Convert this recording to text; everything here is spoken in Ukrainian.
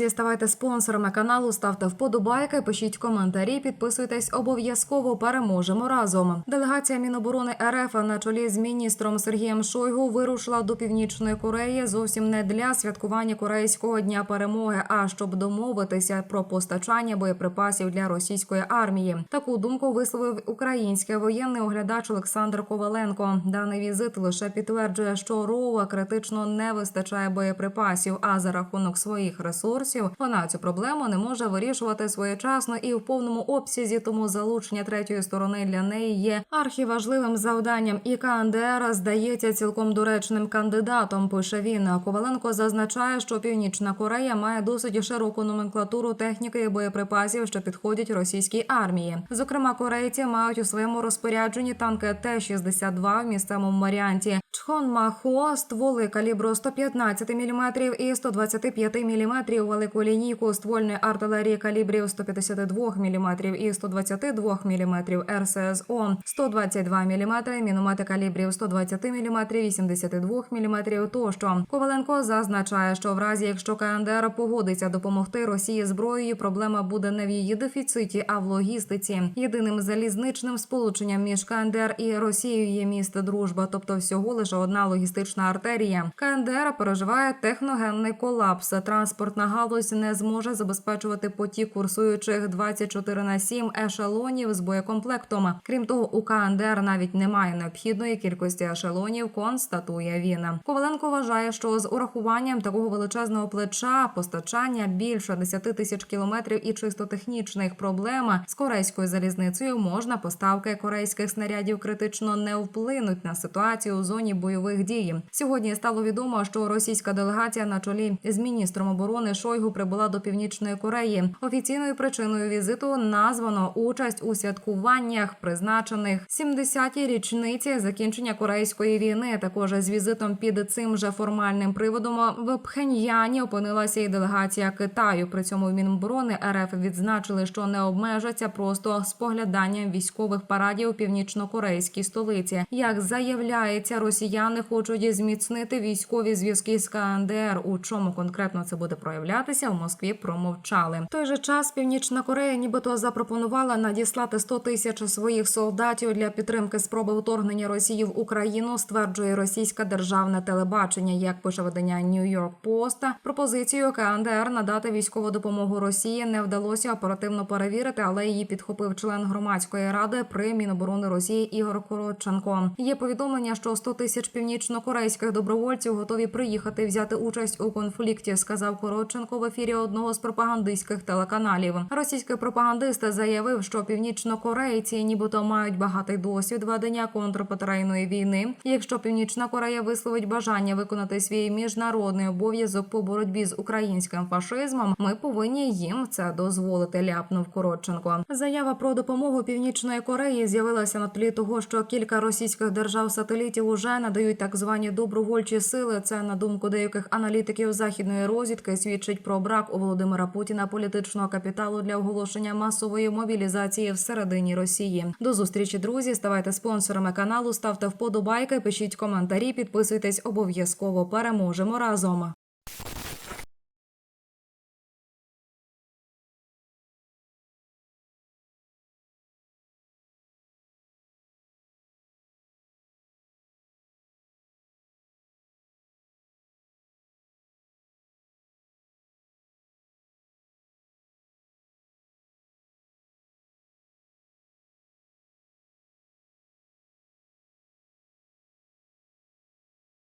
друзі, ставайте спонсорами каналу, ставте вподобайки, пишіть коментарі, підписуйтесь обов'язково. Переможемо разом. Делегація Міноборони РФ на чолі з міністром Сергієм Шойгу вирушила до північної Кореї зовсім не для святкування корейського дня перемоги, а щоб домовитися про постачання боєприпасів для російської армії. Таку думку висловив український воєнний оглядач Олександр Коваленко. Даний візит лише підтверджує, що Рова критично не вистачає боєприпасів, а за рахунок своїх ресурсів вона цю проблему не може вирішувати своєчасно і в повному обсязі. Тому залучення третьої сторони для неї є архіважливим завданням. І КНДР здається цілком доречним кандидатом. Пише він. Коваленко зазначає, що Північна Корея має досить широку номенклатуру техніки і боєприпасів, що підходять російській армії. Зокрема, корейці мають у своєму розпорядженні танки Т-62 в місцевому варіанті. Чхонмахо, стволи калібру 115 мм і 125 мм, велику лінійку ствольної артилерії калібрів 152 мм і 122 мм, РССО 122 мм, міномети калібрів 120 мм, 82 мм тощо. Коваленко зазначає, що в разі, якщо КНДР погодиться допомогти Росії зброєю, проблема буде не в її дефіциті, а в логістиці. Єдиним залізничним сполученням між КНДР і Росією є місто Дружба, тобто всього лише одна логістична артерія. КНДР переживає техногенний колапс. Транспортна галузь не зможе забезпечувати потік курсуючих 24 на 7 ешелонів з боєкомплектом. Крім того, у КНДР навіть немає необхідної кількості ешелонів. Констатує він. Коваленко вважає, що з урахуванням такого величезного плеча постачання більше 10 тисяч кілометрів і чисто технічних проблем з корейською залізницею можна поставки корейських снарядів критично не вплинуть на ситуацію у зоні бойових дій. Сьогодні стало відомо, що російська делегація на чолі з міністром оборони Шойгу прибула до північної Кореї. Офіційною причиною візиту названо участь у святкуваннях, призначених 70-й річниці закінчення корейської війни. Також з візитом під цим же формальним приводом в Пхеньяні опинилася і делегація Китаю. При цьому в РФ відзначили, що не обмежаться просто спогляданням військових парадів у північно-корейській столиці. Як заявляється, росіяни хочуть зміцнити військові зв'язки з КНДР. У чому конкретно це буде проявлятися, в Москві промовчали. В той же час Північна Корея, нібито запропонувала надіслати 100 тисяч своїх солдатів для підтримки спроби вторгнення Росії в Україну. Стверджує російське державне телебачення, як пише видання New York Post. Пропозицію КНДР надати військову допомогу Росії не вдалося оперативно перевірити, але її підхопив член громадської ради при Міноборони Росії Ігор Коротченко. Є повідомлення, що 100 тисяч північно-корейських добровольців готові приїхати взяти участь у конфлікті. Сказав Коротченко в ефірі одного з пропагандистських телеканалів. Російський пропагандист заявив, що північно-корейці, нібито мають багатий досвід ведення контрбатарейної війни. Якщо Північна Корея висловить бажання виконати свій міжнародний обов'язок по боротьбі з українським фашизмом, ми повинні їм це дозволити. Ляпнув Коротченко. Заява про допомогу Північної Кореї з'явилася на тлі того, що кілька російських держав-сателітів уже надають так звані добровольчі сили. Це на думку деяких аналітиків західної розвідки свідчить про брак у Володимира Путіна політичного капіталу для оголошення масової мобілізації всередині Росії. До зустрічі, друзі. Ставайте спонсорами каналу, ставте вподобайки, пишіть коментарі, підписуйтесь обов'язково. Переможемо разом.